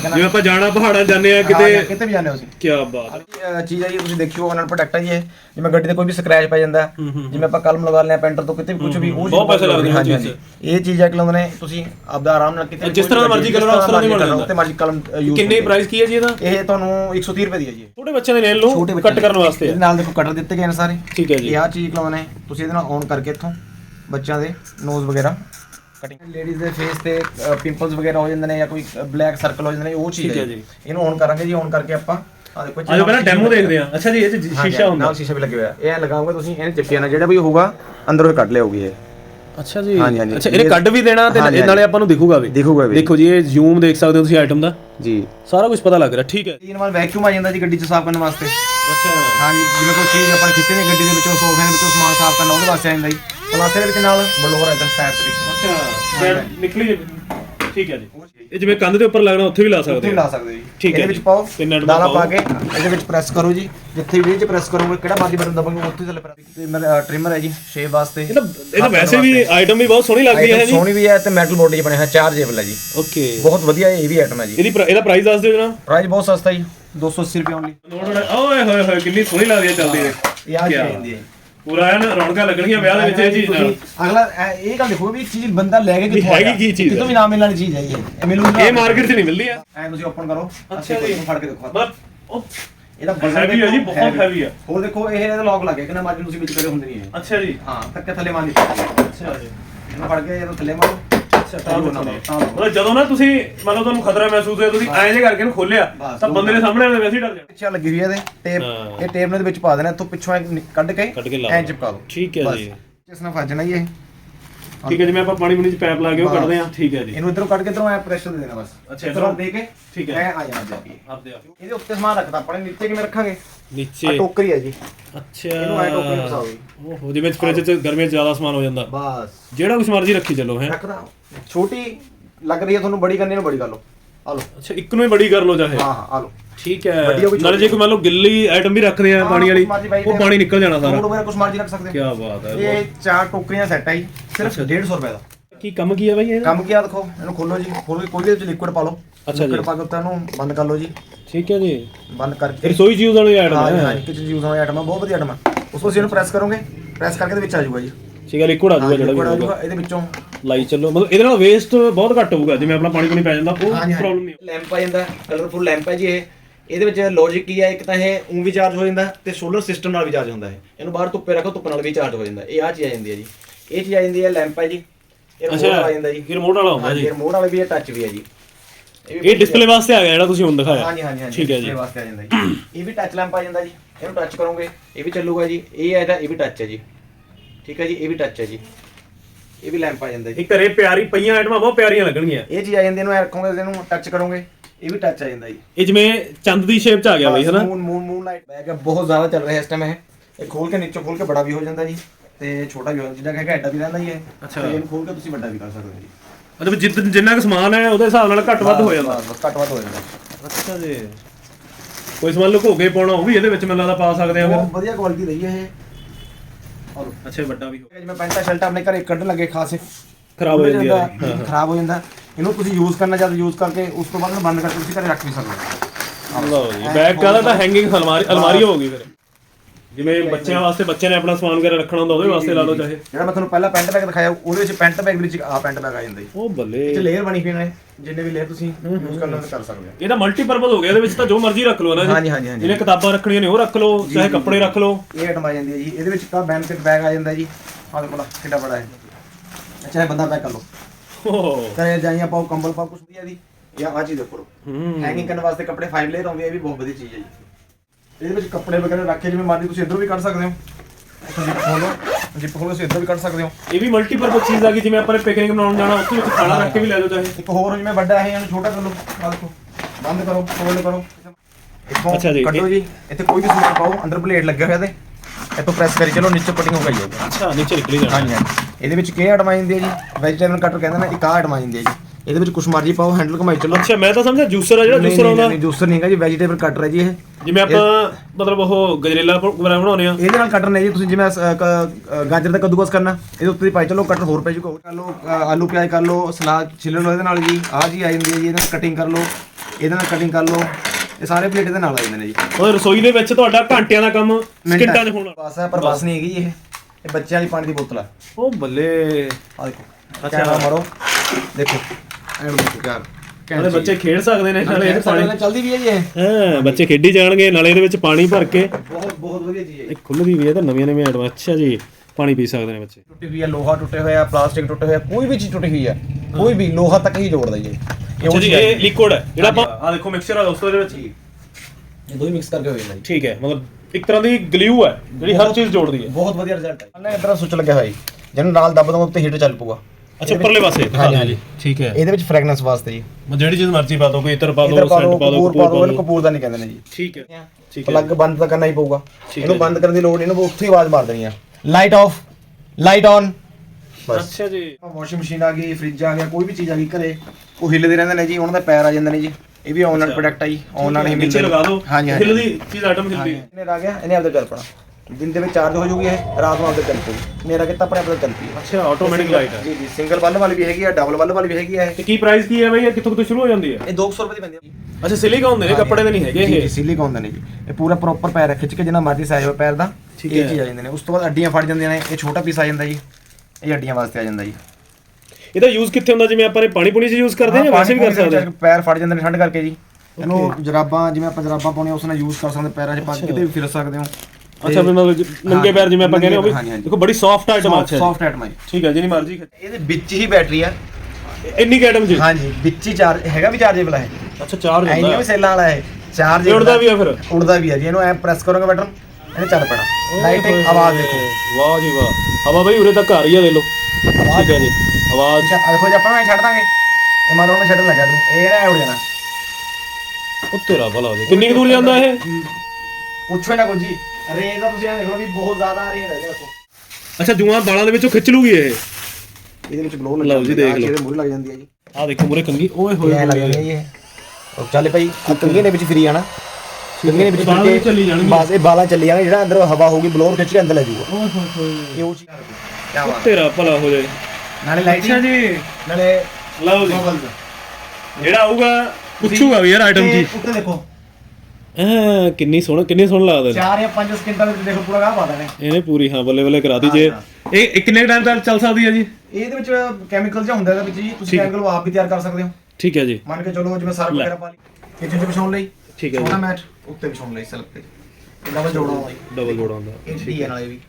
ਹੈ ਨਾ? ਜਿਵੇਂ ਆਪਾਂ ਜਾਣਾ ਪਹਾੜਾਂ ਜਾਂਦੇ ਆ ਕਿਤੇ ਕਿਤੇ ਵੀ ਜਾਂਦੇ ਹੋ ਤੁਸੀਂ। ਕੀ ਬਾਤ। ਹੈ ਇਹ ਚੀਜ਼ ਹੈ ਜੀ ਤੁਸੀਂ ਦੇਖਿਓ ਉਹਨਾਂ ਪ੍ਰੋਡਕਟ ਹੈ ਜੀ ਇਹ। ਜਿਵੇਂ ਗੱਡੀ ਤੇ ਕੋਈ ਵੀ ਸਕ੍ਰੈਚ ਪੈ ਜਾਂਦਾ ਹੈ, ਜਿਵੇਂ ਆਪਾਂ ਕਲਮ ਲਗਾ ਲੈਂਦੇ ਆ ਪੈਂਟਰ ਤੋਂ ਕਿਤੇ ਵੀ ਕੁਝ ਵੀ ਉਹ ਬਹੁਤ ਪੈਸੇ ਲੱਗਦੇ ਹਾਂਜੀ, ਹਾਂਜੀ। ਇਹ ਚੀਜ਼ ਹੈ ਕਿ ਲਾਉਂਦੇ ਨੇ ਤੁਸੀਂ ਆਪਦਾ ਆਰਾਮ ਨਾਲ ਕਿਤੇ ਵੀ ਜਿਸ ਕੋਈ ਤਰ੍ਹਾਂ ਦਾ ਮਰਜ਼ੀ ਕਲਰ ਉਸ ਤਰ੍ਹਾਂ ਦੀ ਬਣ ਜਾਂਦਾ। ਉੱਤੇ ਮਰਜ਼ੀ ਕਲਮ ਯੂਜ਼ ਕਿੰਨੇ ਪ੍ਰਾਈਸ ਕੀ ਹੈ ਜੀ ਇਹਦਾ? ਇਹ ਤੁਹਾਨੂੰ 130 ਰੁਪਏ ਦੀ ਹੈ ਜੀ। ਇਹ। ਛੋਟੇ ਬੱਚਿਆਂ ਦੇ ਨੂੰ ਛੋਟੇ ਕੱਟ ਕਰਨ ਵਾਸਤੇ। ਇਹਦੇ ਨਾਲ ਦੇਖੋ ਕਟਰ ਦਿੱਤੇ ਗਏ ਨੇ ਸਾਰੇ। ਠੀਕ ਹੈ ਜੀ। ਇਹ ਆ ਚੀਜ਼ ਲਾਉਂਦੇ ਨੇ ਤੁਸੀਂ ਇਹਦੇ ਨਾਲ ਔਨ ਕਰਕੇ ਇੱਥੋਂ ਬੱਚਿਆਂ ਦੇ ਨੋਜ਼ ਵਗੈਰਾ ਕਟਿੰਗ ਲੇਡੀਜ਼ ਦੇ ਫੇਸ ਤੇ ਪਿੰਪਲਸ ਵਗੈਰਾ ਹੋ ਜਾਂਦੇ ਨੇ ਜਾਂ ਕੋਈ ਬਲੈਕ ਸਰਕਲ ਹੋ ਜਾਂਦੇ ਨੇ ਉਹ ਚੀਜ਼ ਹੈ ਹੈ ਜੀ। ਜੀ। ਇਹਨੂੰ ਔਨ ਕਰਾਂਗੇ ਜੀ ਔਨ ਕਰਕੇ ਆਪਾਂ ਆ ਦੇਖੋ ਆਜੋ ਪਹਿਲਾਂ ਡੈਮੋ ਦੇਖਦੇ ਆ ਅੱਛਾ ਜੀ ਇਹ 'ਚ ਸ਼ੀਸ਼ਾ ਹੁੰਦਾ। ਨਾਲ ਸ਼ੀਸ਼ਾ ਵੀ ਲੱਗਿਆ ਹੋਇਆ ਇਹ ਐਂ ਲਗਾਓਗੇ ਤੁਸੀਂ ਇਹਨੇ ਚਿਪਕਿਆ ਨਾ ਜਿਹੜਾ ਵੀ ਹੋਊਗਾ ਅੰਦਰੋਂ ਕੱਢ ਲਿਆਉਗੀ ਇਹ। ਅੱਛਾ ਜੀ। ਹਾਂਜੀ, ਹਾਂਜੀ। ਅੱਛਾ ਇਹਨੇ ਕੱਢ ਵੀ ਦੇਣਾ ਤੇ ਇਹ ਨਾਲੇ ਆਪਾਂ ਨੂੰ ਦਿਖੂਗਾ ਵੀ। ਦਿਖੂਗਾ ਵੀ। ਦੇਖੋ ਜੀ ਇਹ ਜ਼ੂਮ ਦੇਖ ਸਕਦੇ ਹੋ ਤੁਸੀਂ ਆਈਟਮ ਦਾ? ਜੀ। ਸਾਰਾ ਕੁਝ ਪਤਾ ਲੱਗ ਰਿਹਾ ਠੀਕ ਹੈ। ਤਿੰਨ ਵਾਰ ਵੈਕਿਊਮ ਆ ਜਾਂਦਾ ਜੀ ਗੱਡੀ 'ਚ ਸਾਫ਼ ਕਰਨ ਵਾਸਤੇ। ਅੱਛਾ। ਹਾਂਜੀ ਜਿਵੇਂ ਕੋਈ ਚੀਜ਼ ਆਪਾਂ ਖਿੱਚਣੀ ਗੱਡੀ ਦੇ ਵਿੱਚੋਂ ਸੋਫੇ ਦੇ ਵਿੱਚੋਂ ਸਮਾਨ ਸਾਫ਼ ਕਰਨਾ ਉਹਦੇ ਵਾਸਤੇ ਆ ਜਾਂਦਾ ਜੀ। ਪਲਾਸ ਦੇ ਵਿੱਚ ਨਾਲ ਬਲੋਰ ਇਦਾਂ ਸਾਈਡ ਤੇ ਅੱਛਾ ਸਾਈਡ ਨਿਕਲੀ ਠੀਕ ਹੈ ਜੀ। ਇਹ ਜਿਵੇਂ ਕੰਧ ਦੇ ਉੱਪਰ ਲੱਗਣਾ ਉੱਥੇ ਵੀ ਲਾ ਉੱਥੇ ਸਕਦੇ ਵੀ ਆ ਲਾ ਸਕਦੇ ਜੀ। ਠੀਕ ਹੈ ਇਹਦੇ ਵਿੱਚ ਜੀ। ਪਾਓ ਤੇ ਨਟ ਦਾਣਾ ਪਾਓ। ਪਾ ਕੇ ਇਹਦੇ ਵਿੱਚ ਪ੍ਰੈਸ ਕਰੋ ਜੀ। ਜਿੱਥੇ ਵੀ ਇਹ 'ਚ ਪ੍ਰੈਸ ਕਰੋਗੇ ਕਿਹੜਾ ਮਰਜ਼ੀ ਬਟਨ ਦਬਾਓਗੇ ਉੱਥੇ ਥੱਲੇ ਪ੍ਰੈਸ ਟ੍ਰਿਮਰ ਟ੍ਰਿਮਰ ਹੈ ਜੀ ਸ਼ੇਪ ਵਾਸਤੇ। ਇਹ ਤਾਂ ਇਹ ਤਾਂ ਵੈਸੇ ਵੀ ਆਈਟਮ ਵੀ ਬਹੁਤ ਸੋਹਣੀ ਲੱਗਦੀ ਹੈ ਜੀ। ਸੋਹਣੀ ਵੀ ਹੈ ਤੇ ਮੈਟਲ ਬੋਡੀ ਬਣਿਆ ਹੋਇਆ ਚਾਰਜੇਬਲ ਹੈ ਜੀ। ਓਕੇ। ਬਹੁਤ ਵਧੀਆ ਇਹ ਵੀ ਆਈਟਮ ਹੈ ਜੀ। ਇਹਦੀ ਪ੍ਰਾ- ਇਹਦਾ ਪ੍ਰਾਈਸ ਦੱਸ ਦਿਓ ਜਨਾ ਪ੍ਰਾਈਸ ਬਹੁਤ ਸਸਤਾ ਜੀ 280 ਰੁਪਏ ਓਨਲੀ ਓਏ ਹੋਏ ਹੋਏ ਕਿੰਨੀ ਸੋਹਣੀ ਲੱਗਦੀ ਹੈ ਚੱਲਦੀ ਹੈ। ਇਹ ਆ? ਜਾਂਦੀ ਹੈ ਪੂਰਾ ਐਨ ਰੌਣਕਾਂ ਲੱਗਣਗੀਆਂ ਵਿਆਹ ਦੇ ਵਿੱਚ ਇਹ ਚੀਜ਼ ਨਾਲ। ਤੁਸੀਂ ਅਗਲਾ ਇਹ- ਇਹ ਗੱਲ ਦੇਖੋ ਵੀ ਇਹ ਚੀਜ਼ ਬੰਦਾ ਲੈ ਕੇ ਵੀ ਕਿੱਥੋਂ ਹੈਗੀ ਆਇਆ? ਕੀ ਚੀਜ਼? ਕਿਤੋਂ ਵੀ ਨਾ ਮਿਲਣ ਵਾਲੀ ਚੀਜ਼ ਹੈ। ਇਹ ਇਹ ਮਿਲੂਗੀ ਇਹ ਮਾਰਕੀਟ 'ਚ ਨਹੀਂ ਮਿਲਦੀ ਆ। ਐ ਤੁਸੀਂ ਓਪਨ ਕਰੋ। ਅੱਛਾ ਅੱਛਾ ਜੀ। ਜੀ ਫੜ ਕੇ ਦੇਖੋ ਮਤਲਬ ਉਹ ਇਹਦਾ heavy ਹੈ ਜੀ, ਬਹੁਤ heavy ਹੈ। ਹੋਰ ਦੇਖੋ ਇਹ ਇਹਦਾ ਲੌਕ ਲੱਗਿਆ ਕਿੰਨਾ ਮਾਰਜਨ ਤੁਸੀਂ ਵਿੱਚ ਕਰੇ ਹੁੰਦੇ ਨਹੀਂ ਇਹ ਅੱਛਾ ਜੀ। ਹਾਂ ਥੱਲੇ ਮਾਰ ਅੱਛਾ ਜੀ। ਇਹਨੂੰ ਫੜ ਕੇ ਜਦੋਂ ਥੱਲੇ ਮਾਰੋ। ਤਾਂ ਮਤਲਬ ਜਦੋਂ ਨਾ ਤੁਸੀਂ ਮਤਲਬ ਤੁਹਾਨੂੰ ਖਤਰਾ ਮਹਿਸੂਸ ਹੋਇਆ ਤੁਸੀਂ ਐਂ ਜੇ ਕਰਕੇ ਇਹਨੂੰ ਖੋਲਿਆ ਬਸ, ਤਾਂ ਬੰਦੇ ਦੇ ਸਾਹਮਣੇ ਆਲੇ ਵੈਸੇ ਹੀ ਡਰ ਜਾਣਾ ਪਿੱਛੇ ਲੱਗੀ ਹੋਈ ਹੈ ਇਹਦੇ ਟੇਪ ਹਾਂ। ਇਹ ਟੇਪ ਨੇ ਦੇ ਵਿੱਚ ਪਾ ਦੇਣਾ ਇੱਥੋਂ ਪਿੱਛੋਂ ਐਂ ਨਿ- ਕੱਢ ਕੇ ਕੱਢ ਕੇ ਲਾ ਐਂ। ਚਿਪਕਾ ਦਿਓ। ਠੀਕ ਹੈ ਬਸ। ਜੀ। ਇਸ ਨਾਲ ਫਸ ਜਾਣਾ ਜੀ ਇਹ। ਠੀਕ ਹੈ ਜਿਵੇਂ ਆਪਾਂ ਪਾਣੀ ਪੁਣੀ ਚ ਪੈਪ ਲਾ ਕੇ ਉਹ ਕੱਢਦੇ ਆ ਠੀਕ ਹੈ ਜੀ। ਇਹਨੂੰ ਇਧਰੋਂ ਕੱਢ ਕੇ ਇਧਰੋਂ ਐ ਪ੍ਰੈਸ਼ਰ ਦੇ ਦੇਣਾ ਬਸ। ਅੱਛਾ, ਇਧਰੋਂ ਦੇ ਕੇ ਠੀਕ ਹੈ। ਐ ਆ ਜਾਣਾ ਜਾ ਆਪਦੇ ਆਪ। ਇਹਦੇ ਉੱਤੇ ਸਮਾਨ ਰੱਖਦਾ ਆਪਣੇ ਨੀਚੇ ਕਿਵੇਂ ਰੱਖਾਂਗੇ? ਆ ਨੀਚੇ ਟੋਕਰੀ ਹੈ ਜੀ। ਅੱਛਾ। ਇਹਨੂੰ ਐ ਟੋਕਰੀ ਫਸਾਓ ਜੀ। ਓਹੋ ਜਿਵੇਂ ਫ੍ਰਿਜ ਚ ਗਰਮੀਆਂ ਚ ਜ਼ਿਆਦਾ ਸਮਾਨ ਹੋ ਜਾਂਦਾ। ਬਸ। ਜਿਹੜਾ ਕੁਛ ਮਰਜ਼ੀ ਰੱਖੀ ਚੱਲੋ ਹੈ। ਰੱਖਦਾ। ਛੋਟੀ ਲੱਗ ਰਹੀ ਹੈ ਤੁਹਾਨੂੰ ਬੜੀ ਕਰਨੀ ਨੂੰ ਬੜੀ ਕਰ ਲਓ। ਆ ਲਓ। ਅੱਛਾ ਇੱਕ ਨੂੰ ਹੀ ਬੜੀ ਕਰ ਲਓ ਚਾਹੇ। ਹਾਂ ਹਾਂ ਆ ਲਓ। ਠੀਕ ਹੈ। ਨਾਲੇ ਜੇ ਕੋਈ ਮੰਨ ਲਓ ਗਿੱਲੀ ਆਈਟਮ ਵੀ ਰੱਖਦੇ ਆ ਪਾਣੀ ਵਾਲੀ ਉਹ ਪਾਣੀ ਨਿਕਲ ਜਾਣਾ ਸਾਰਾ। ਫੂਡ ਵਗੈਰਾ ਕੁਝ ਮਰਜ਼ੀ ਰੱਖ ਸਕਦੇ। ਕੀ ਬਾਤ ਹੈ ਇਹ ਚਾਰ ਟੋਕਰੀਆਂ ਸੈੱਟ ਹੈ ਜੀ ਸਿਰਫ 150 ਰੁਪਏ ਦਾ। ਕੀ ਕੰਮ ਕੀ ਹੈ ਬਾਈ ਇਹ? ਕੰਮ ਕੀ ਆ ਦੇਖੋ ਇਹਨੂੰ ਖੋਲੋ ਜੀ ਖੋਲ ਕੇ ਕੋਈ ਵੀ ਇਹਦੇ ਵਿੱਚ ਲਿਕੁਇਡ ਪਾ ਲਓ। ਅੱਛਾ ਜੀ। ਲਿਕੁਇਡ ਪਾ ਕੇ ਉੱਤੇ ਇਹਨੂੰ ਬੰਦ ਕਰ ਲਓ ਜੀ। ਠੀਕ ਹੈ ਜੀ। ਬੰਦ ਕਰਕੇ ਰਸੋਈ ਚ ਯੂਜ਼ ਵਾਲੀ ਆਈਟਮ ਹਾਂ ਹੈ ਹਾਂ ਕਿਚਨ ਯੂਜ਼ ਹੋਣਾ ਆਈਟਮ ਹੈ ਬਹੁਤ ਵਧੀਆ ਆਈਟਮ ਹੈ ਉਸ ਤੋਂ ਤੁਸੀਂ ਇਹਨੂੰ ਪ੍ਰੈਸ ਕਰੋਗੇ ਪ੍ਰੈਸ ਕਰਕੇ ਦੇ ਵਿੱਚ ਆ ਜਾਊਗਾ ਜੀ। ਠੀਕ ਹੈ ਲਿਕੁਇਡ ਆ ਜਾਊਗਾ ਜਿਹੜਾ ਵੀ ਹੋਊਗਾ। ਇਹਦੇ ਵਿੱਚੋਂ। ਲਾਈ ਚੱਲੋ। ਮਤਲਬ ਇਹਦੇ ਨਾਲ ਵੇਸਟ ਬਹੁਤ ਘੱਟ ਹੋਊਗਾ ਜਿਵੇਂ ਆਪਣਾ ਪਾਣੀ ਪਾਣੀ ਪੈ ਜਾਂਦਾ ਉਹ ਪ੍ਰੋਬਲਮ ਨਹੀਂ ਲੈਂਪ ਆ ਜਾਂਦਾ ਕਲਰਫੁਲ ਲੈਂਪ ਹੈ ਜੀ ਇਹ। ਇਹਦੇ ਵਿੱਚ ਲੌਜੀਕ ਕੀ ਹੈ? ਇੱਕ ਤਾਂ ਇਹ ਉਂ ਵੀ ਚਾਰਜ ਹੋ ਜਾਂਦਾ ਤੇ ਸੋਲਰ ਸਿਸਟਮ ਨਾਲ ਵੀ ਚਾਰਜ ਹੁੰਦਾ ਹੈ। ਇਹਨੂੰ ਬਾਹਰ ਧੁੱਪੇ ਰੱਖੋ ਧੁੱਪ ਨਾਲ ਵੀ ਚਾਰਜ ਹੋ ਜਾਂਦਾ ਇਹ ਆ ਚੀਜ਼ ਆ ਜਾਂਦੀ ਹੈ ਜੀ। ਇਹ ਚੀਜ਼ ਆ ਜਾਂਦੀ ਹੈ ਲੈਂਪ ਹੈ ਜੀ। ਇਹ ਰਿਮੋਟ ਆ ਜਾਂਦਾ ਜੀ। ਰਿਮੋਟ ਵਾਲਾ ਹੁੰਦਾ ਜੀ। ਰਿਮੋਟ ਵਾਲਾ ਵੀ ਹੈ ਟੱਚ ਵੀ ਹੈ ਜੀ। ਇਹ ਡਿਸਪਲੇ ਵਾਸਤੇ ਆ ਗਿਆ ਜਿਹੜਾ ਤੁਸੀਂ ਹੁਣ ਦਿਖਾਇਆ। ਹਾਂਜੀ ਹਾਂਜੀ ਹਾਂਜੀ ਠੀਕ ਹੈ ਜੀ। ਵਾਸਤੇ ਆ ਜਾਂਦਾ ਜੀ। ਇਹ ਵੀ ਟੱਚ ਲੈਂਪ ਆ ਜਾਂਦਾ ਜੀ। ਇਹਨੂੰ ਟੱਚ ਕਰੋਗੇ ਇਹ ਵੀ ਚੱਲੂਗਾ ਜੀ। ਇਹ ਹੈ ਇਹਦਾ ਇਹ ਵੀ ਟੱਚ ਹੈ ਜੀ। ਠੀਕ ਹੈ ਜੀ ਇਹ ਵੀ ਟੱਚ ਹੈ ਜੀ। ਇਹ ਵੀ ਲੈਂਪ ਆ ਜਾਂਦਾ ਜੀ। ਇਹ ਘਰੇ ਪਿਆਰੀ ਪਈਆਂ ਆਈਟਮਾਂ ਬਹੁਤ ਪਿਆਰੀਆਂ ਲੱਗਣਗੀਆਂ। ਇਹ ਚੀਜ਼ ਆ ਜਾਂਦੀ ਇਹਨੂੰ ਐ ਰੱਖੋਗੇ ਇਹਨੂੰ ਟੱਚ ਕਰੋਗੇ ਇਹ ਵੀ ਟੱਚ ਆ ਜਾਂਦਾ ਜੀ। ਇਹ ਜਿਵੇਂ ਚੰਦ ਦੀ ਸ਼ੇਪ ਚ ਆ ਗਿਆ ਬਈ ਹਨਾ? Moon moon moonlight bag ਬਹੁਤ ਜ਼ਿਆਦਾ ਚੱਲ ਰਿਹਾ ਇਸ ਟਾਈਮ ਇਹ। ਇਹ ਖੋਲ ਕੇ ਨੀਚੋਂ ਖੋਲ ਕੇ ਬੜਾ ਵੀ ਹੋ ਜਾਂਦਾ ਜੀ ਤੇ ਛੋਟਾ ਵੀ ਹੋ ਜਾਂਦਾ ਜਿੱਦਾਂ ਕਿ ਐਡਾ ਵੀ ਰਹਿੰਦਾ ਜੀ ਇਹ। ਅੱਛਾ। ਇਹਨੂੰ ਖੋਲ ਕੇ ਤੁਸੀਂ ਵੱਡਾ ਵੀ ਕਰ ਸਕਦੇ ਹੋ ਜੀ। ਮਤਲਬ ਜਿੱਦ ਜਿੰਨਾ ਕੁ ਸਮਾਨ ਹੈ ਉਹਦੇ ਹਿਸਾਬ ਨਾਲ ਘੱਟ ਵੱਧ ਹੋ ਜਾਂਦਾ। ਬਸ, ਘੱਟ ਵੱਧ ਹੋ ਜਾਂਦਾ। ਅੱਛਾ ਜੀ। ਕੋਈ ਸਮਾਨ ਲੁਕੋ ਕੇ ਪਾਉਣਾ ਉਹ ਵੀ ਇਹਦੇ ਵਿੱਚ ਮੈਨੂੰ ਲੱਗਦਾ ਪਾ ਸਕਦੇ ਆ ਬਹੁਤ ਵਧੀਆ ਕੁਆਲਿਟੀ ਰਹੀ ਹੈ ਇਹ। ਔਰ ਅੱਛਾ ਵੱਡਾ ਵੀ ਹੋ ਜਿਵੇਂ ਪੈਂਟਾ ਸ਼ਰਟ ਆਪਣੇ ਘਰੇ ਕੱਢਣ ਲੱਗੇ ਖਾਸੇ। ਖਰਾਬ ਹੋ ਜਾਂਦੀ ਹੈ। ਖਰਾਬ ਹੋ ਜਾਂਦਾ। ਇਹਨੂੰ ਤੁਸੀਂ ਯੂਜ਼ ਕਰਨਾ ਜਦ ਯੂਜ਼ ਕਰਕੇ ਉਸ ਤੋਂ ਬਾਅਦ ਬੰਦ ਕਰਕੇ ਤੁਸੀਂ ਘਰੇ ਰੱਖ ਵੀ ਸਕਦੇ ਹੋ। ਲਓ ਜੀ ਬੈਗ ਕਾਹਦਾ? ਤਾਂ ਹੈਂਗਿੰਗ ਅਲਮਾਰੀ ਅਲਮਾਰੀ ਹੋਊਗੀ ਫਿਰ। ਜਿਵੇਂ ਬੱਚਿਆਂ ਵਾਸਤੇ ਬੱਚੇ ਨੇ ਆਪਣਾ ਸਮਾਨ ਵਗੈਰਾ ਰੱਖਣਾ ਹੁੰਦਾ ਉਹਦੇ ਵਾਸਤੇ ਲਾ ਲਓ ਚਾਹੇ। ਜਿਹੜਾ ਮੈਂ ਤੁਹਾਨੂੰ ਪਹਿਲਾਂ ਪੈਂਟ ਬੈਗ ਦਿਖਾਇਆ ਉਹਦੇ ਵਿੱਚ ਪੈਂਟ ਬੈਗ ਵਿੱਚ ਆ ਪੈਂਟ ਬੈਗ ਆ ਜਾਂਦਾ। ਜੀ ਉਹ ਬੱਲੇ। ਇਹ ਲੇਅਰ ਬਣੀ ਪਈ ਨੇ ਜਿੰਨੇ ਵੀ ਲੇਅਰ ਤੁਸੀਂ ਯੂਜ਼ ਕਰਨਾ ਕਰ ਸਕਦੇ ਹੋ। ਇਹਦਾ ਮਲਟੀਪਰਪਸ ਹੋ ਗਿਆ ਇਹਦੇ ਵਿੱਚ ਤਾਂ ਜੋ ਮਰਜ਼ੀ ਰੱਖ ਲਓ ਨਾ ਹਾਂਜੀ ਹਾਂਜੀ ਹਾਂਜੀ। ਜਿਹਨੇ ਕਿਤਾਬਾਂ ਰੱਖਣੀਆਂ ਨੇ ਉਹ ਰੱਖ ਲਓ ਚਾਹੇ ਕੱਪੜੇ ਰੱਖ ਲਓ। ਇਹ ਆਈਟਮ ਆ ਜਾਂਦੀ ਹੈ ਜੀ। ਇਹਦੇ ਵਿੱਚ ਤਾਂ ਬੈਨਫਿਟ ਬੈਗ ਆ ਜਾਂਦਾ ਜੀ। ਆਹ ਦੇਖੋ ਲਾ ਕਿੱਡਾ ਬੜਾ ਹੈ। ਅੱਛਾ ਇਹ ਬੰਦਾ ਪੈਕ ਕਰ ਲਓ। ਓਹ। ਕਰੇ ਜਾਈਆਂ ਪਾਓ ਕੰਬਲ ਪਾਓ ਕੁਛ ਵਧੀਆ ਦੀ ਜਾਂ ਆ ਚੀਜ਼ ਦੇਖੋ ਹੂੰ। ਹੈਂਗਿੰਗ ਕਰਨ ਵਾਸਤੇ ਕੱਪੜੇ ਫਾਈਵ ਲੇਅਰ ਆਉਂਦੇ ਆ ਇਹ ਵੀ ਬਹੁਤ ਵਧੀਆ ਚੀਜ਼ ਹੈ ਜੀ। ਇਹਦੇ ਵਿੱਚ ਕੱਪੜੇ ਵਗੈਰਾ ਰੱਖ ਕੇ ਜਿਵੇਂ ਮਰਜ਼ੀ ਤੁਸੀਂ ਇੱਧਰੋਂ ਵੀ ਕੱਢ ਸਕਦੇ ਹੋ। ਇੱਥੋਂ ਜਿੱਪ ਖੋਲੋ ਜਿੱਪ ਖੋਲੋ ਤੁਸੀਂ ਇੱਧਰੋਂ ਵੀ ਕੱਢ ਸਕਦੇ ਹੋ। ਇਹ ਵੀ ਮਲਟੀਪਰਪਸ ਚੀਜ਼ ਆ ਗਈ ਜਿਵੇਂ ਆਪਾਂ ਨੇ ਪਿਕਨਿਕ ਬਣਾਉਣ ਜਾਣਾ ਉੱਥੇ ਵਿੱਚ ਖਾਣਾ ਰੱਖ ਕੇ ਵੀ ਲੈ ਜਾਓ ਚਾਹੇ। ਇੱਕ ਹੋਰ ਜਿਵੇਂ ਵੱਡਾ ਹੈ ਇਹਨੂੰ ਛੋਟਾ ਕਰ ਲਓ ਆਹ ਦੇਖੋ ਬੰਦ ਕਰੋ ਫੋਲਡ ਕਰੋ। ਇੱਥੋਂ ਅੱਛਾ ਜੀ, ਕੱਢੋ ਜੀ। ਇੱਥੇ ਕੋਈ ਵੀ ਸਮਾਨ ਪਾਓ ਅੰਦਰ ਪਲੇਟ ਲੱਗਿਆ ਹੋਇਆ ਤੇ ਇੱਥੋਂ ਪ੍ਰੈਸ ਕਰੀ ਚਲੋ ਨੀਚੇ ਕਟਿੰਗ ਹੋ ਗਈ ਜਾਊਗਾ ਅੱਛਾ ਨੀਚੇ ਨਿਕਲੀ ਜਾਣਾ। ਹਾਂਜੀ ਹਾਂਜੀ। ਇਹਦੇ ਵਿੱਚ ਕੀ ਆਈਟਮ ਆ ਜਾਂਦੀ ਹੈ ਜੀ? ਵੈਜੀਟੇਬਲ ਕਟਰ ਕਹਿੰਦੇ ਨੇ ਇੱਕ ਆਹ ਆਈਟਮ ਆ ਜਾਂਦੀ ਹੈ ਜੀ। ਇਹਦੇ ਵਿੱਚ ਕੁਛ ਮਰਜ਼ੀ ਪਾਓ ਹੈਂਡਲ ਘੁਮਾਈ ਚਲੋ। ਅੱਛਾ ਮੈਂ ਤਾਂ ਸਮਝਿਆ ਜੂਸਰ ਆ ਜਿਹੜਾ ਨਹੀਂ ਜੂਸਰ ਨਹੀਂ ਆਉਂਦਾ। ਨਹੀਂ ਜੂਸਰ ਨਹੀਂ ਹੈਗਾ ਜੀ ਵੈਜੀਟੇਬਲ ਕਟਰ ਹੈ ਜੀ ਇਹ। ਜਿਵੇਂ ਆਪਾਂ ਮਤਲਬ ਉਹ ਗਜਰੇਲਾ ਵਗੈਰਾ ਬਣਾਉਂਦੇ ਆ ਇਹਦੇ ਨਾਲ ਕਟਰ ਨੇ ਜੀ ਤੁਸੀਂ ਜਿਵੇਂ ਅ, ਕ- ਅ, ਗਾਜਰ ਦਾ ਕੱਦੂਕਸ ਕਰਨਾ ਇਹਦੇ ਉੱਤੇ ਦੀ ਪਾਈ ਚਲੋ ਕਟਰ ਹੋਰ ਪੈ ਜੂਗਾ ਕਰ ਲਓ ਅ, ਆਲੂ ਪਿਆਜ਼ ਕਰ ਲਓ ਸਲਾਦ ਛਿੱਲਣ ਲਓ ਇਹਦੇ ਨਾਲ ਜੀ ਆਹ ਜੀ ਆ ਜਾਂਦੀ ਹੈ ਜੀ ਇਹਦੇ ਨਾਲ ਕਟਿੰਗ ਕਰ ਲਓ ਇਹਦੇ ਨਾਲ ਕਟਿੰਗ ਕਰ ਲਓ ਇਹ ਸਾਰੇ ਪਲੇਟ ਇਹਦੇ ਨਾਲ ਆ ਜਾਂਦੇ ਨੇ ਜੀ। ਉਹ ਰਸੋਈ ਦੇ ਵਿੱਚ ਤੁਹਾਡਾ ਘੰਟਿਆਂ ਦਾ ਕੰਮ ਸਕਿੰਟਾਂ 'ਚ ਹੋਣਾ। ਬਸ ਹੈ ਪਰ ਬਸ ਨਹੀਂ ਹੈਗੀ ਇਹ। ਇਹ ਬੱਚਿਆਂ ਵਾਲੀ ਪਾਣੀ ਦੀ ਬੋਤਲ ਆ। ਉਹ ਬੱਲੇ। ਆ ਦੇਖੋ ਅੱਛਾ ਮਾਰੋ। ਦੇਖੋ। ਐਂਡ ਕਿਆ ਨਾਲੇ ਬੱਚੇ ਖੇਡ ਸਕਦੇ ਨੇ ਨਾਲੇ ਇਹ ਪਾਣੀ ਚਲਦੀ ਵੀ ਹੈ ਜੀ ਇਹ। ਹਾਂ ਬੱਚੇ ਖੇਡੀ ਜਾਣਗੇ ਨਾਲੇ ਇਹਦੇ ਵਿੱਚ ਪਾਣੀ ਭਰ ਕੇ। ਬਹੁਤ ਬਹੁਤ ਵਧੀਆ ਚੀਜ਼ ਹੈ ਜੀ। ਇਹ ਖੁੱਲਦੀ ਵੀ ਹੈ ਤਾਂ ਨਵੀਆਂ ਨਵੀਆਂ ਆਈਟਮਾਂ ਅੱਛਾ ਜੀ ਪਾਣੀ ਪੀ ਸਕਦੇ ਨੇ ਬੱਚੇ। ਟੁੱਟੀ ਹੋਈ ਹੈ ਲੋਹਾ ਟੁੱਟੇ ਹੋਇਆ ਪਲਾਸਟਿਕ ਟੁੱਟੇ ਹੋਇਆ ਕੋਈ ਵੀ ਚੀਜ਼ ਟੁੱਟੀ ਹੋਈ ਹੈ ਕੋਈ ਵੀ ਲੋਹਾ ਤੱਕ ਹੀ ਜੋੜਦਾ ਜੀ ਇਹ। ਇਹ ਉਹ ਅੱਛਾ ਜੀ ਇਹ ਲਿਕੁਇਡ ਹੈ। ਜਿਹੜਾ ਆਪਾਂ ਆ ਦੇਖੋ ਮਿਕਸਚਰ ਆ ਦੋਸਤੋ ਇਹਦੇ ਵਿੱਚ। ਇਹ ਦੋ ਹੀ ਮਿਕਸ ਕਰਕੇ ਹੋ ਜਾਂਦਾ ਜੀ। ਠੀਕ ਹੈ ਮਤਲਬ ਇੱਕ ਤਰ੍ਹਾਂ ਦੀ ਗਲਿਊ ਹੈ ਜਿਹੜੀ ਹਰ ਚੀਜ਼ ਜੋੜਦੀ ਹੈ। ਬਹੁਤ ਵਧੀਆ ਰਿਜ਼ਲਟ ਹੈ। ਇਹਨੇ ਇਧਰ ਸੁੱਚ ਲੱਗਿਆ ਹੋਇਆ ਜੀ। ਜਿਹਨੂੰ ਨਾਲ ਦੱਬ ਦੋਗੇ ਉੱਤੇ ਹੀਟਰ ਚੱਲ ਪਊਗਾ। ਅੱਛਾ ਉੱਪਰਲੇ ਪਾਸੇ। ਹਾਂਜੀ, ਹਾਂਜੀ। ਠੀਕ ਹੈ। ਇਹਦੇ ਵਿੱਚ ਫ੍ਰੈਗਨੈਂਸ ਵਾਸਤੇ ਜੀ। ਜਿਹੜੀ ਚੀਜ਼ ਮਰਜ਼ੀ ਪਾ ਦੋ ਕੋਈ ਇਤਰ ਪਾ ਇਧਰ ਦੋ ਸੈਂਟ ਪਾ ਦੋ ਕਪੂਰ ਪਾ ਦਿਓ ਇਹਨੂੰ ਕਪੂਰ ਦਾ ਨਹੀਂ ਕਹਿੰਦੇ ਨੇ ਜੀ। ਠੀਕ ਹੈ। ਠੀਕ ਹੈ। ਪਲੱਗ ਬੰਦ ਤਾਂ ਕਰਨਾ ਹੀ ਪਊਗਾ। ਇਹਨੂੰ। ਬੰਦ ਕਰਨ ਦੀ ਲੋੜ ਨਹੀਂ ਇਹਨੂੰ ਉੱਥੇ ਹੀ ਆਵਾਜ਼ ਮਾਰ ਦੇਣੀ ਆ। ਲਾਈਟ ਆਫ ਲਾਈਟ ਔਨ ਬਸ। ਅੱਛਾ ਜੀ। ਵਾਸ਼ਿੰਗ ਮਸ਼ੀਨ ਆ ਗਈ ਫ੍ਰਿਜ ਆ ਗਿਆ ਕੋਈ ਵੀ ਚੀਜ਼ ਆ ਗਈ ਘਰੇ ਉਹ ਹਿੱਲਦੇ ਰਹਿੰਦੇ ਨੇ ਜੀ ਉਹਨਾਂ ਦੇ ਪੈਰ ਆ ਜਾਂਦੇ ਨੇ ਜੀ। ਇਹ ਵੀ ਆਨਲਾਈਨ ਪ੍ਰੋਡਕਟ ਆ ਜੀ ਆਨਲਾਈਨ ਹੀ ਨੀਚੇ ਮਿਲਦੇ ਲਗਾ ਦਿਓ। ਹਾਂਜੀ ਹਾਂਜੀ। ਹਿੱਲਦੀ ਚੀਜ਼ ਆਈਟਮ ਹਿੱਲਦੀ। ਹੈ ਇਹਨੇ ਆ ਗਿਆ ਇਹਨੇ ਆਪਦੇ ਚੱਲ ਪਣਾ ਦਿਨ ਦੇ ਵਿੱਚ ਚਾਰਜ ਹੋ ਜੂਗੀ ਇਹ ਰਾਤ ਨੂੰ ਆਪਦੇ ਚੱਲ ਪਊਗੀ। ਮੇਰਾ ਕਿਤਾ ਆਪਣੇ ਆਪਦੇ ਚੱਲ ਪਈ ਹੈ ਅੱਛਾ ਆਟੋਮੈਟਿਕ ਲਾਈਟ ਹੈ ਜੀ ਜੀ ਸਿੰਗਲ ਬੱਲ ਵਾਲੀ ਵੀ ਹੈਗੀ ਆ ਡਬਲ ਬੱਲ ਵਾਲੀ ਵੀ ਹੈਗੀ ਆ ਇਹ। ਤੇ ਕੀ ਪ੍ਰਾਈਸ ਕੀ ਹੈ ਬਈ? ਇਹ ਕਿੱਥੋਂ ਕਿੱਥੋਂ ਸ਼ੁਰੂ ਹੋ ਜਾਂਦੀ ਹੈ? ਇਹ 200 ਰੁਪਏ ਦੀ ਪੈਂਦੀ ਹੈ ਜੀ ਅੱਛਾ ਸਿਲੀਕਨ ਦੇ ਨੇ ਕੱਪੜੇ ਦੇ ਨਹੀਂ ਹੈਗੇ ਜੀ ਇਹ? ਜੀ ਸਿਲੀਕਨ ਦੇ ਨੇ ਜੀ। ਇਹ ਪੂਰਾ ਪ੍ਰੋਪਰ ਪੈਰ ਖਿੱਚ ਕੇ ਜਿੰਨਾ ਮਰਜ਼ੀ ਸਾਈਜ਼ ਹੋਵੇ ਪੈਰ ਦਾ ਠੀਕ ਇਹ ਹੈ। ਚੀਜ਼ ਆ ਜਾਂਦੇ ਨੇ। ਉਸ ਤੋਂ ਬਾਅਦ ਅੱਡੀਆਂ ਫੜ ਜਾਂਦੀਆਂ ਨੇ ਇਹ ਛੋਟਾ ਪੀਸ ਆ ਜਾਂਦਾ ਜੀ। ਇਹ ਅੱਡੀਆਂ ਵਾਸਤੇ ਆ ਜਾਂਦਾ ਜੀ। ਇਹਦਾ ਯੂਜ਼ ਕਿੱਥੇ ਹੁੰਦਾ? ਜਿਵੇਂ ਆਪਾਂ ਨੇ ਪਾਣੀ ਪੁਣੀ 'ਚ ਯੂਜ਼ ਕਰਦੇ ਹਾਂ ਜਾਂ ਵੈਸੇ ਵੀ ਕਰ ਸਕਦੇ? ਹਾਂ ਪੈਰ ਫੜ ਜਾਂਦੇ ਨੇ ਠੰਡ ਕਰਕੇ ਜੀ। ਇਹਨੂੰ ਜਰਾਬਾਂ ਜਿਵੇਂ ਆਪਾਂ ਜਰਾਬਾਂ ਪਾਉਣੇ ਉਸ ਨਾਲ ਯੂਜ਼ ਕਰ ਸਕਦੇ ਪੈਰਾਂ 'ਚ ਪਾ ਕੇ ਕਿਤੇ ਵੀ ਫਿਰ ਸਕਦੇ ਹੋ। ਅੱਛਾ ਵੀ ਮਤਲਬ ਨੰਗੇ ਪੈਰ ਜਿਵੇਂ ਆਪਾਂ ਕਹਿੰਦੇ ਉਹ ਵੀ। ਦੇਖੋ ਬੜੀ ਸੌਫਟ ਆਈਟਮ ਆ ਅੱਛਾ ਜੀ। ਸੌਫਟ ਆਈਟਮ ਹੈ ਠੀਕ ਹੈ ਜਿੰਨੀ ਮਰਜ਼ੀ ਇਹਦੇ ਵਿੱਚ ਹੀ ਬੈਟਰੀ ਆ। ਇੰਨੀ ਆਈਟਮ ਜੀ? ਹਾਂਜੀ ਵਿੱਚ ਹੀ ਚਾਰਜ ਹੈਗਾ ਵੀ ਚਾਰਜੇਬਲ ਹੈ ਅੱਛਾ ਚਾਰਜ ਹੁੰਦਾ। ਨਹੀਂ ਵੀ ਸੈੱਲਾਂ ਵਾਲਾ ਹੈ ਚਾਰਜ ਉੜਦਾ ਵੀ ਹੈ ਫਿਰ? ਉੜਦਾ ਵੀ ਹੈ ਜੀ ਇਹਨੂੰ ਐ ਪ੍ਰੈਸ ਕਰੋਗੇ ਬਟਨ ਇਹਨੇ ਚੱਲ ਪੈਣਾ। ਲਾਈਟਿੰਗ ਆਵਾਜ਼ ਦੇਖੋ। ਵਾਹ ਜੀ ਵਾਹ। ਹਵਾ ਬਈ ਉਰੇ ਤੱਕ ਆ ਰਹੀ ਹੈ ਦੇ ਲੋ ਠੀਕ ਹੈ ਜੀ। ਆਵਾਜ਼ ਅੱਛਾ ਆ ਦੇਖੋ ਜੇ ਆਪਾਂ ਨੂੰ ਛੱਡ ਦਾਂਗੇ। ਇਹ ਮੰਨ ਲਓ ਉਹਨੇ ਛੱਡਣ ਲੱਗਾ ਤੈਨੂੰ। ਇਹ ਨਾ ਉੜ ਜਾਣਾ। ਉੱਤੇ ਰਾ ਭਲਾ ਹੋ ਜਾਏ ਕਿੰਨੀ ਦੂਰ ਜਾਂਦਾ ਇਹ? ਪੁੱਛੋ ਹੀ ਨਾ ਕੁਝ ਜੀ। ਰੇਂਜ ਦਾ ਤੁਸੀਂ ਐ ਦੇਖੋ ਵੀ ਬਹੁਤ ਜ਼ਿਆਦਾ ਆ ਰਹੀ ਹੈ ਦੇਖੋ ਅੱਛਾ ਜੂਆਂ ਬਾਲਾਂ ਦੇ ਵਿੱਚੋਂ ਖਿੱਚ ਲੂਗੀ ਇਹ? ਇਹਦੇ ਵਿੱਚ ਗਲੋ ਲਓ ਜੀ, ਦੇਖ ਲਓ। ਇਹਦੇ ਮੂਰੇ ਲੱਗ ਜਾਂਦੀ ਹੈ ਜੀ। ਆ ਦੇਖੋ ਮੂਰੇ ਕੰਗੀ ਓਏ ਇਹ ਹੋਏ ਐ ਲੱਗ ਜਾਂਦੀ ਹੈ ਜੀ ਇਹ। ਉਹ ਚੱਲ ਪਈ ਆ ਕੰਗੇ ਦੇ ਵਿੱਚ ਫਰੀ ਆਣਾ ਕੰਗੇ ਦੇ ਵਿੱਚ ਬਾਲਾਂ ਫਿਰ ਵਿੱਚ ਚੱਲੀ ਜਾਣਗੀਆਂ। ਬਸ ਇਹ ਬਾਲਾਂ ਚੱਲੀ ਜਾਣਗੇ ਜਿਹੜਾ ਅੰਦਰ ਹਵਾ ਹੋਊਗੀ ਬਲੋਰ ਖਿੱਚ ਕੇ ਅੰਦਰ ਲੈ ਜਾਊਗਾ। ਓਏ ਹੋਏ ਹੋਏ। ਇਹ ਉਹ ਚੀਜ਼ ਕੀ ਬਾਤ। ਤੇਰਾ ਭਲਾ ਹੋ ਜਾਏ। ਨਾਲੇ ਲਾਈਟਿੰਗ ਜੀ। ਨਾਲੇ ਲਓ ਜੀ। ਜਿਹੜਾ ਆਊਗਾ ਪੁੱਛੂਗਾ ਵੀ ਯਾਰ ਆਈਟਮ ਕੀ। ਉੱਤੇ ਦੇਖੋ। ਐ ਕਿੰਨੀ ਸੋਹਣਾ ਕਿੰਨੇ ਸੋਹਣੇ ਲੱਗਦੇ ਨੇ ਚਾਰ ਜਾਂ ਪੰਜ ਸਕਿੰਟਾਂ ਵਿੱਚ ਦੇਖੋ ਪੂਰਾ ਗਾਹ ਪਾ ਦੇਣੇ। ਇਹਨੇ ਪੂਰੀ ਹਾਂ ਬੱਲੇ ਬੱਲੇ ਕਰਾਤੀ ਜੇ। ਇਹ ਇਹ ਕਿੰਨੇ ਟਾਈਮ ਤੱਕ ਚੱਲ ਸਕਦੀ ਹੈ ਜੀ? ਇਹਦੇ ਵਿੱਚ ਕੈਮੀਕਲ ਜਿਹਾ ਹੁੰਦਾ ਇਹਦੇ ਵਿੱਚ ਜੀ ਤੁਸੀਂ ਕੈਮੀਕਲ ਆਪ ਵੀ ਤਿਆਰ ਕਰ ਸਕਦੇ ਹੋ। ਠੀਕ ਹੈ ਜੀ। ਮੰਨ ਕੇ ਚਲੋ ਜਿਵੇਂ ਸਰਫ ਵਗੈਰਾ ਪਾ ਲਈ। ਕਿਚਨ 'ਚ ਵਿਛਾਉਣ ਲਈ ਠੀਕ ਹੈ ਸੋਨਾ ਮੈਟ ਉੱਤੇ ਵਿਛਾਉਣ ਲਈ ਸਲਪ ਤੇ। ਇਹ ਡਬਲ ਜੋੜਾ ਹੁੰਦਾ ਜੀ ਡਬਲ ਜੋੜਾ ਇਹ ਡੀ ਹੈ। ਨਾਲੇ ਵੀ।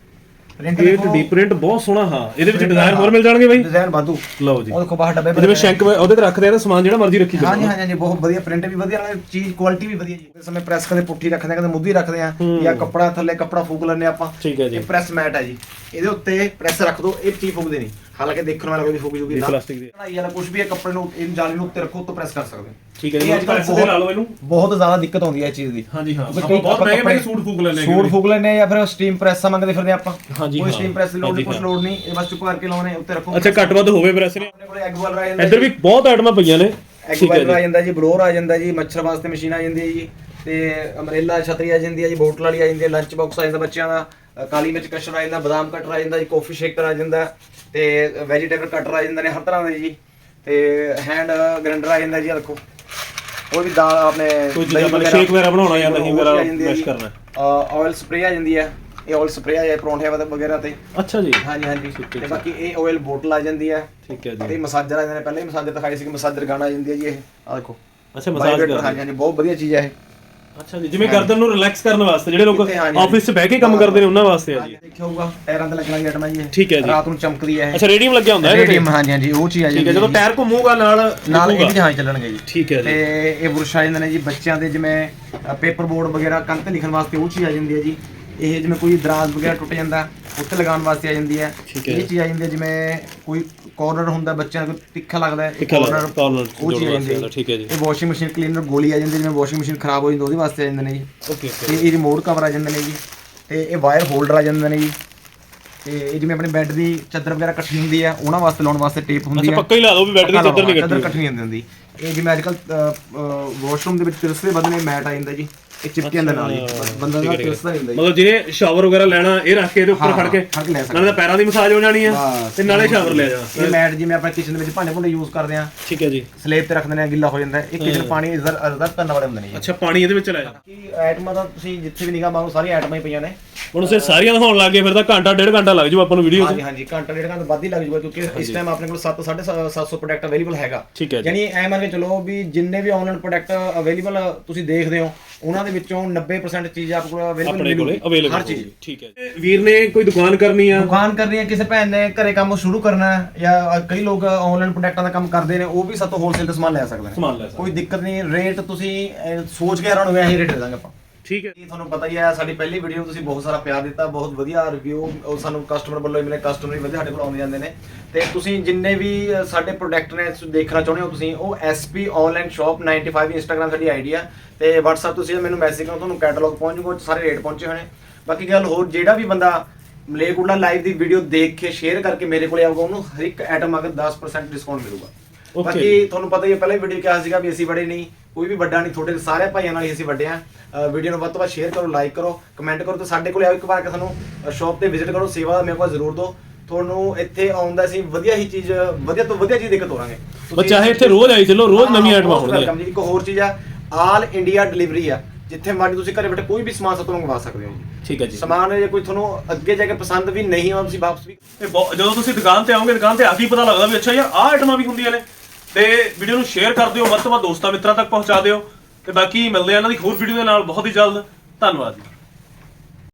ਪ੍ਰਿੰਟ ਇਹ ਡੀ ਪ੍ਰਿੰਟ ਬਹੁਤ ਸੋਹਣਾ ਹਾਂ। ਇਹਦੇ ਵਿੱਚ ਡਿਜ਼ਾਈਨ ਹੋਰ ਮਿਲ ਜਾਣਗੇ ਬਾਈ? ਡਿਜ਼ਾਈਨ ਵਾਧੂ। ਲਓ ਜੀ। ਉਹ ਦੇਖੋ ਬਾਹਰ ਡੱਬੇ ਜਿਵੇਂ ਸ਼ੈਂਕ ਉਹਦੇ ਤੇ ਰੱਖਦੇ ਆ ਤਾਂ ਸਮਾਨ ਜਿਹੜਾ ਮਰਜ਼ੀ ਰੱਖੀ ਜਾਓ ਹਾਂਜੀ ਹਾਂਜੀ ਬਹੁਤ ਵਧੀਆ ਪ੍ਰਿੰਟ ਵੀ ਵਧੀਆ ਨਾਲੇ ਚੀਜ਼ ਕੁਆਲਿਟੀ ਵੀ ਵਧੀਆ ਜੀ। ਇਸ ਸਮੇਂ ਪ੍ਰੈਸ ਕਦੇ ਪੁੱਠੀ ਰੱਖਦੇ ਆ ਕਦੇ ਮੁੱਧੀ ਰੱਖਦੇ ਆ ਜਾਂ ਕੱਪੜਾ ਥੱਲੇ ਕੱਪੜਾ ਫੂਕ ਲੈਂਦੇ ਆਪਾਂ। ਠੀਕ ਹੈ ਜੀ। ਇਹ ਪ੍ਰੈਸ ਮੈਟ ਹੈ ਜੀ। ਇਹਦੇ ਉੱਤੇ ਪ੍ਰੈਸ ਰੱਖ ਦਿਓ ਇਹ ਚੀਜ਼ ਫੂਕਦੇ ਨਹੀਂ। ਹਾਲਾਂਕਿ ਦੇਖਣ ਵਾਲਾ ਕੋਈ ਫੂਕ ਜੂਗੀ ਇਹ ਪਲਾਸਟਿਕ ਦੀ। ਕਢਾਈ ਵਾਲਾ ਕੁਝ ਵੀ ਹੈ ਕੱਪੜੇ ਨੂੰ ਇਹ ਜਾਲੀ ਨੂੰ ਉੱਤੇ ਰੱਖੋ ਉੱਤੇ ਪ੍ਰੈਸ ਕਰ ਸਕਦੇ ਹੋ। ਠੀਕ ਹੈ ਜੀ ਇਹ ਅੱਜ ਕੱਲ੍ਹ ਪ੍ਰੈਸ ਤੇ ਲਾ ਲਓ ਇਹਨੂੰ। ਬਹੁਤ ਜ਼ਿਆਦਾ ਦਿੱਕਤ ਆਉਂਦੀ ਹੈ ਇਹ ਚੀਜ਼ ਦੀ। ਹਾਂਜੀ ਹਾਂ। ਆਪਾਂ ਬਹੁਤ ਮਹਿੰਗੇ ਮਹਿੰਗੇ ਸੂਟ ਫੂਕ ਲੈਣੇ ਸੂਟ ਫੂਕ ਲੈਣੇ ਆ ਜਾਂ ਫਿਰ ਸਟੀਮ ਪ੍ਰੈਸਾਂ ਮੰਗਦੇ ਫਿਰਦੇ ਆਪਾਂ। ਹਾਂਜੀ, ਕੋਈ ਹਾਂ। ਸਟੀਮ ਪ੍ਰੈਸ ਦੀ ਲੋੜ ਨਹੀਂ ਹਾਂਜੀ, ਕੁਝ ਲੋੜ ਨਹੀਂ ਇਹ ਬਸ ਚੁੱਪ ਕਰਕੇ ਲਾਉਣੇ ਉੱਤੇ ਰੱਖੋ। ਅੱਛਾ ਘੱਟ ਵੱਧ ਹੋਵੇ ਪ੍ਰੈਸ ਨੇ ਆਪਣੇ ਕੋਲੇ ਐਗ ਬਾਲਰ ਆ ਜਾਂਦਾ ਇੱਧਰ ਵੀ ਬਹੁਤ ਆਈਟਮਾਂ ਪਈਆਂ ਨੇ। ਐਗ ਠੀਕ ਹੈ ਬਾਲਰ ਆ ਜੀ। ਜਾਂਦਾ ਜੀ ਬਲੋਰ ਆ ਜਾਂਦਾ ਜੀ ਮੱਛਰ ਵਾਸਤੇ ਮਸ਼ੀਨ ਆ ਜਾਂਦੀ ਹੈ ਜੀ। ਤੇ ਅਮਰੇਲਾ ਛਤਰੀ ਆ ਜਾਂਦੀ ਹੈ ਜੀ ਬੋਟਲ ਵਾਲੀ ਆ ਜਾਂਦੀ ਹੈ ਲੰਚ ਬਾਕਸ ਆ ਜਾਂਦਾ ਬੱਚਿਆਂ ਦਾ ਅ, ਕਾਲੀ ਮਿਰਚ ਕਸ਼ਰ ਆ ਜਾਂਦਾ ਬਦਾਮ ਕਟਰ ਆ ਜਾਂਦਾ ਜੀ ਕਾਫੀ ਸ਼ੇਕਰ ਆ ਜਾਂਦਾ ਤੇ ਵੈਜੀਟੇਬਲ ਕਟਰ ਆ ਜਾਂਦੇ ਨੇ ਹਰ ਤਰ੍ਹਾਂ ਦੇ ਜੀ ਤੇ ਹੈਂਡ ਗ੍ਰਾਈਂਡਰ ਆ ਜਾਂਦਾ ਜੀ ਆਹ ਦੇਖੋ। ਉਹ ਵੀ ਦਾਲ ਆਪਣੇ ਕੋਈ ਚੀਜ਼ਾਂ ਮਤਲਬ shake ਵਗੈਰਾ ਬਣਾਉਣਾ ਜਾਂ ਦਹੀਂ ਵਗੈਰਾ mash ਕਰਨਾ। ਆਇਲ ਸਪਰੇ ਆ ਜਾਂਦੀ ਹੈ ਇਹ ਆਇਲ ਸਪਰੇ ਆ ਜਾਏ ਪਰੌਂਠੇ ਵਗੈਰਾ ਤੇ। ਅੱਛਾ ਜੀ। ਹਾਂਜੀ ਹਾਂਜੀ। ਤੇ ਬਾਕੀ ਇਹ ਆਇਲ ਬੋਟਲ ਆ ਜਾਂਦੀ ਹੈ। ਠੀਕ ਹੈ ਤੇ ਜੀ ਮਸਾਜਰ ਆ ਜਾਂਦੇ ਨੇ ਪਹਿਲੇ ਹੀ ਮਸਾਜਰ ਦਿਖਾਈ ਸੀ ਕਿ ਮਸਾਜਰ ਗਾਣਾ ਆ ਜਾਂਦੀ ਹੈ ਜੀ ਇਹ। ਆ ਦੇਖੋ। ਅੱਛਾ ਮਸਾਜ Vibrator, ਕਰ ਹਾਂਜੀ ਹਾਂਜੀ ਬਹੁਤ ਵਧੀਆ ਚੀਜ਼ ਹੈ ਇਹ। ਅੱਛਾ ਜੀ ਜਿਵੇਂ ਗਰਦਨ ਨੂੰ ਰਿਲੈਕਸ ਕਰਨ ਵਾਸਤੇ ਜਿਹੜੇ ਲੋਕ ਕਿੱਥੇ, ਆਫਿਸ 'ਚ ਬਹਿ ਕੇ ਕੰਮ ਕਰਦੇ ਨੇ ਉਹਨਾਂ ਵਾਸਤੇ ਆ ਜੀ। ਦੇਖਿਆ ਹੋਊਗਾ ਟਾਇਰਾਂ ਤੇ ਲੱਗਣ ਆਈਟਮ ਹੈ ਜੀ ਇਹ। ਠੀਕ ਹੈ ਜੀ। ਰਾਤ ਨੂੰ ਚਮਕਦੀ ਹੈ ਅੱਛਾ ਰੇਡੀਅਮ ਲੱਗਿਆ ਹੁੰਦਾ ਹੈ ਇਹਦੇ ਤੇ? ਰੇਡੀਅਮ ਹਾਂਜੀ ਹਾਂਜੀ ਉਹ ਚੀਜ਼ ਆ ਠੀਕ ਹੈ ਜਾਂਦੀ ਟਾਇਰ ਘੁੰਮੂਗਾ ਨਾਲ ਨਾਲ। ਇਹਦੇ ਜਹਾਂ ਚੱਲਣਗੇ ਜੀ। ਠੀਕ ਹੈ ਤੇ ਜੀ ਇਹ ਬੁਰਸ਼ ਆ ਜਾਂਦੇ ਨੇ ਜੀ ਬੱਚਿਆਂ ਦੇ ਜਿਵੇਂ ਪੇਪਰ ਬੋਰਡ ਵਗੈਰਾ ਤੇ ਲਿਖਣ ਵਾਸਤੇ ਉਹ ਚੀਜ਼ ਆ ਜਾਂਦੀ ਹੈ ਜੀ। ਇਹ ਜਿਵੇਂ ਕੋਈ ਦਰਾਜ਼ ਵਗੈਰਾ ਟੁੱਟ ਜਾਂਦਾ ਉੱਤੇ ਲਗਾਉਣ ਵਾਸਤੇ ਆ ਜਾਂਦੀ ਹੈ। ਠੀਕ ਹੈ। ਇਹ ਚੀਜ਼ ਆ ਜਾਂਦੀ ਹੈ ਜਿਵੇਂ ਕੋਈ ਕਾਰਨਰ ਹੁੰਦਾ ਬੱਚਿਆਂ ਕੋਈ ਤਿੱਖਾ ਲੱਗਦਾ ਹੈ ਤਿੱਖਾ ਲੱਗਦਾ, corner ਉਹ ਚੀਜ਼ ਆ ਜਾਂਦੀ ਹੈ। ਠੀਕ ਹੈ ਜੀ। ਇਹ ਵਾਸ਼ਿੰਗ ਮਸ਼ੀਨ ਕਲੀਨਰ ਗੋਲੀ ਆ ਜਾਂਦੀ ਹੈ, ਜਿਵੇਂ ਵਾਸ਼ਿੰਗ ਮਸ਼ੀਨ ਖਰਾਬ ਹੋ ਜਾਂਦੀ ਉਹਦੇ ਵਾਸਤੇ ਆ ਜਾਂਦੇ ਨੇ ਜੀ। ਓਕੇ ਤੇ ਇਹ ਰਿਮੋਟ ਕਵਰ ਆ ਜਾਂਦੇ ਨੇ ਜੀ। ਤੇ ਇਹ ਵਾਇਰ ਹੋਲਡਰ ਆ ਜਾਂਦੇ ਨੇ ਜੀ। ਤੇ ਇਹ ਜਿਵੇਂ ਆਪਣੇ ਬੈੱਡ ਦੀ ਚਾਦਰ ਵਗੈਰਾ ਇਕੱਠੀ ਹੁੰਦੀ ਹੈ ਉਹਨਾਂ ਵਾਸਤੇ ਲਾਉਣ ਵਾਸਤੇ ਟੇਪ ਹੁੰਦੀ ਅੱਛਾ ਹੈ। ਪੱਕਾ ਹੀ ਲਾ ਦੋ ਵੀ ਬੈਟਰੀ ਚੱਦਰ ਨਹੀਂ ਚਾਦਰ ਇਕੱਠੀ ਨਹੀਂ ਹੁੰਦੀ ਇਹ ਜਿਵੇਂ ਅੱਜ ਕੱਲ ਵਾਸ਼ਰੂਮ ਦੇ ਵਿੱਚ ਤਿਰਸਦੇ ਬਦਲੇ ਮੈਟ ਆ ਜਾਂਦਾ ਜੀ। ਇਹ ਚਿਪਕੇ ਜਾਂਦਾ ਨਾਲ ਹੀ ਬਸ ਬੰਦਾ ਦਾ ਨਹੀਂ ਹੁੰਦਾ ਜੀ ਮਤਲਬ ਜਿਹਨੇ ਸ਼ਾਵਰ ਵਗੈਰਾ ਲੈਣਾ ਇਹ ਰੱਖ ਕੇ ਇਹਦੇ ਉੱਪਰ ਹਾਂ, ਖੜ ਕੇ ਖੜ ਕੇ ਲੈ ਸਕਦਾ। ਨਾਲੇ ਤਾਂ ਪੈਰਾਂ ਦੀ ਮਸਾਜ ਹੋ ਜਾਣੀ ਆ ਬਸ। ਤੇ ਨਾਲੇ ਸ਼ਾਵਰ ਲੈ ਜਾਣਾ ਇਹ ਮੈਟ ਜਿਵੇਂ ਆਪਾਂ ਕਿਚਨ ਦੇ ਵਿੱਚ ਭਾਂਡੇ ਭੁੰਡੇ ਯੂਜ਼ ਕਰਦੇ ਆ ਠੀਕ ਹੈ ਜੀ। ਸਲੇਬ ਤੇ ਰੱਖ ਦਿੰਦੇ ਆ ਗਿੱਲਾ ਹੋ ਜਾਂਦਾ ਹੈ। ਇਹ ਕਿਚਨ ਪਾਣੀ ਰਿਜ਼ਰਵ ਕਰਨ ਵਾਲੇ ਹੁੰਦੇ ਨੇ ਜੀ। ਅੱਛਾ ਪਾਣੀ ਇਹਦੇ ਵਿੱਚ ਲੈ ਜਾ। ਕੀ ਆਈਟਮਾਂ ਤਾਂ ਤੁਸੀਂ ਜਿੱਥੇ ਵੀ ਨਿਗਾਹ ਮਾਰੋ ਸਾਰੀਆਂ ਆਈਟਮਾਂ ਹੀ ਪਈਆਂ ਨੇ। ਹੁਣ ਉਸੇ ਸਾਰੀਆਂ ਦਿਖਾਉਣ ਲੱਗ ਗਏ ਫਿਰ ਤਾਂ ਘੰਟਾ ਡੇਢ ਘੰਟਾ ਲੱਗ ਜੂ ਆਪਾਂ ਨੂੰ ਵੀਡੀਓ 'ਚ। ਹਾਂਜੀ ਹਾਂਜੀ ਘੰਟਾ ਡੇਢ ਘੰਟਾ ਵੱਧ ਹੀ ਲੱਗ ਜੂਗਾ ਕਿਉਂਕਿ ਇਸ ਟਾਈਮ ਆਪਣੇ ਕੋਲ 7 750 ਪ੍ਰੋਡਕਟ ਅਵੇਲੇਬਲ ਹੈਗਾ। ਠੀਕ ਹੈ ਜੀ। ਯਾਨੀ ਐ ਮੰਨ ਕੇ ਚਲੋ ਵੀ ਜਿੰਨੇ ਵੀ ਆਨਲਾਈਨ ਪ੍ਰੋਡਕਟ ਅਵੇਲੇਬਲ ਤੁਸੀਂ ਦੇਖਦੇ ਹੋ ਉਹਨਾਂ ਦੇ ਵਿੱਚੋਂ 90% ਚੀਜ਼ ਆਪ ਕੋਲ ਅਵੇਲੇਬਲ ਆਪਣੇ ਕੋਲੇ ਅਵੇਲੇਬਲ ਹਰ ਚੀਜ਼। ਠੀਕ ਹੈ ਜੀ। ਵੀਰ ਨੇ ਕੋਈ ਦੁਕਾਨ ਕਰਨੀ ਆ? ਦੁਕਾਨ ਕਰਨੀ ਹੈ ਕਿਸੇ ਭੈਣ ਨੇ ਘਰੇ ਕੰਮ ਸ਼ੁਰੂ ਕਰਨਾ ਹੈ ਜਾਂ ਕਈ ਲੋਕ ਆਨਲਾਈਨ ਪ੍ਰੋਡਕਟਾਂ ਦਾ ਕੰਮ ਕਰਦੇ ਨੇ ਉਹ ਵੀ ਸਾਤੋਂ ਹੋਲਸੇਲ ਤੇ ਸਮਾਨ ਲੈ ਸਕਦੇ ਨੇ। ਸਮਾਨ ਲੈ ਸਕਦੇ ਕੋਈ ਦਿੱਕਤ ਨਹੀਂ ਰੇਟ ਤੁਸੀਂ ਅਹ, ਸੋਚ ਕੇ ਹੈਰਾਨ ਹੋਵੇ ਇਹੀ ਰੇਟ ਦੇ ਦਾਂਗੇ ਆਪਾਂ। ਠੀਕ ਹੈ। ਜੀ ਤੁਹਾਨੂੰ ਪਤਾ ਹੀ ਹੈ ਸਾਡੀ ਪਹਿਲੀ ਵੀਡੀਓ ਤੁਸੀਂ ਬਹੁਤ ਸਾਰਾ ਪਿਆਰ ਦਿੱਤਾ ਬਹੁਤ ਵਧੀਆ ਰਿਵਿਊ ਉਹ ਸਾਨੂੰ ਕਸਟਮਰ ਵੱਲੋਂ ਮਿਲੇ ਕਸਟਮਰ ਵੀ ਵਧੀਆ ਸਾਡੇ ਕੋਲ ਆਉਂਦੇ ਜਾਂਦੇ ਨੇ। ਤੇ ਤੁਸੀਂ ਜਿੰਨੇ ਵੀ ਸਾਡੇ ਪ੍ਰੋਡਕਟ ਨੇ ਦੇਖਣਾ ਚਾਹੁੰਦੇ ਹੋ ਤੁਸੀਂ ਉਹ SP ਆਨਲਾਈਨ ਸ਼ਾਪ 95 ਇੰਸਟਾਗ੍ਰam ਸਾਡੀ ਆਈਡੀ ਆ। ਤੇ WhatsApp ਤੁਸੀਂ ਮੈਨੂੰ ਮੈਸੇਜ ਕਰੋ ਤੁਹਾਨੂੰ ਕੈਟਲੌਗ ਪਹੁੰਚ ਜੂਗਾ ਉਹ 'ਚ ਸਾਰੇ ਰੇਟ ਪਹੁੰਚੇ ਨੇ ਬਾਕੀ ਗੱਲ ਹੋਰ ਜਿਹੜਾ ਵੀ ਬੰਦਾ ਮਲੇਕੁਲਾ ਲਾਈਵ ਦੀ ਵੀਡੀਓ ਦੇਖ ਕੇ ਸ਼ੇਅਰ ਕਰਕੇ ਮੇਰੇ ਕੋਲੇ ਆਊਗਾ ਉਹਨੂੰ ਹਰ ਇੱਕ ਆਈਟਮ ਅਗਰ 10% ਡਿਸਕਾਊਂਟ ਮਿਲੂਗਾ। ਬਾਕੀ ਤੁਹਾਨੂੰ ਪਤਾ ਹੀ ਹੈ ਪਹਿਲਾਂ ਹੀ ਵੀਡੀਓ ਕਿਹਾ ਸੀਗਾ ਵੀ ਅਸੀਂ ਵੱਡੇ ਨਹੀਂ ਕੋਈ ਵੀ ਵੱਡਾ ਨਹੀਂ ਤੁਹਾਡੇ ਸਾਰੇ ਭਾਈਆਂ ਨਾਲ ਹੀ ਅਸੀਂ ਵੱਡੇ ਆ ਵੀਡੀਓ ਨੂੰ ਵੱਧ ਤੋਂ ਵੱਧ ਸ਼ੇਅਰ ਕਰੋ ਲਾਈਕ ਕਰੋ ਕਮੈਂਟ ਕਰੋ ਤੇ ਸਾਡੇ ਕੋਲੇ ਆਓ ਇੱਕ ਵਾਰ ਕਿ ਸਾਨੂੰ ਸ਼ਾਪ ਤੇ ਵਿਜ਼ਿਟ ਕਰੋ ਸੇਵਾ ਦਾ ਮੇਰੇ ਕੋਲ ਜ਼ਰੂਰ ਦਿਓ। ਤੁਹਾਨੂੰ ਇੱਥੇ ਆਉਂਦਾ ਸੀ ਵਧੀਆ ਹੀ ਚੀਜ਼ ਵਧੀਆ ਤੋਂ ਵਧੀਆ ਚੀਜ਼ ਦੇ ਕੇ ਤੋਰਾਂਗੇ। ਉਹ ਚਾਹੇ ਇੱਥੇ ਰੋਜ਼ ਆਈ ਚਲੋ ਰੋਜ਼ ਨਵੀਂ ਆਈਟਮਾਂ ਹੋਣਗੀਆਂ ਇੱਕ ਹੋਰ ਚੀਜ਼ ਆ ਆਲ ਇੰਡੀਆ ਡਿਲੀਵਰੀ ਆ ਜਿੱਥੇ ਮਰਜ਼ੀ ਤੁਸੀਂ ਘਰੇ ਬੈਠੇ ਕੋਈ ਵੀ ਸਮਾਨ ਸਾਤੋਂ ਮੰਗਵਾ ਸਕਦੇ ਹੋ। ਜੀ ਠੀਕ ਹੈ ਜੀ। ਸਮਾਨ ਜੇ ਕੋਈ ਤੁਹਾਨੂੰ ਅੱਗੇ ਜਾ ਕੇ ਪਸੰਦ ਵੀ ਨਹੀਂ ਆਉਂਦਾ ਤੁਸੀਂ ਵਾਪਸ ਵੀ ਜਦੋਂ ਤੁਸੀਂ ਦੁਕਾਨ ਤੇ ਆਓਗੇ ਦੁਕਾਨ ਤੇ ਆ ਕੇ ਪਤਾ ਲੱਗਦਾ ਵੀ ਅੱਛਾ ਯਾਰ ਆਹ ਆਈਟਮਾਂ ਵੀ ਹੁੰਦੀਆਂ ਨੇ। ਤੇ ਵੀਡੀਓ ਨੂੰ ਸ਼ੇਅਰ ਕਰ ਦਿਓ, ਵੱਧ ਤੋਂ ਵੱਧ ਦੋਸਤਾਂ ਮਿੱਤਰਾਂ ਤੱਕ ਪਹੁੰਚਾ ਦਿਓ। ਤੇ ਬਾਕੀ ਮਿਲਦੇ ਆ ਇਹਨਾਂ ਦੀ ਹੋਰ ਵੀਡੀਓ ਦੇ ਨਾਲ। ਬਹੁਤ ਹੀ ਜਲਦ। ਧੰਨਵਾਦ ਜੀ।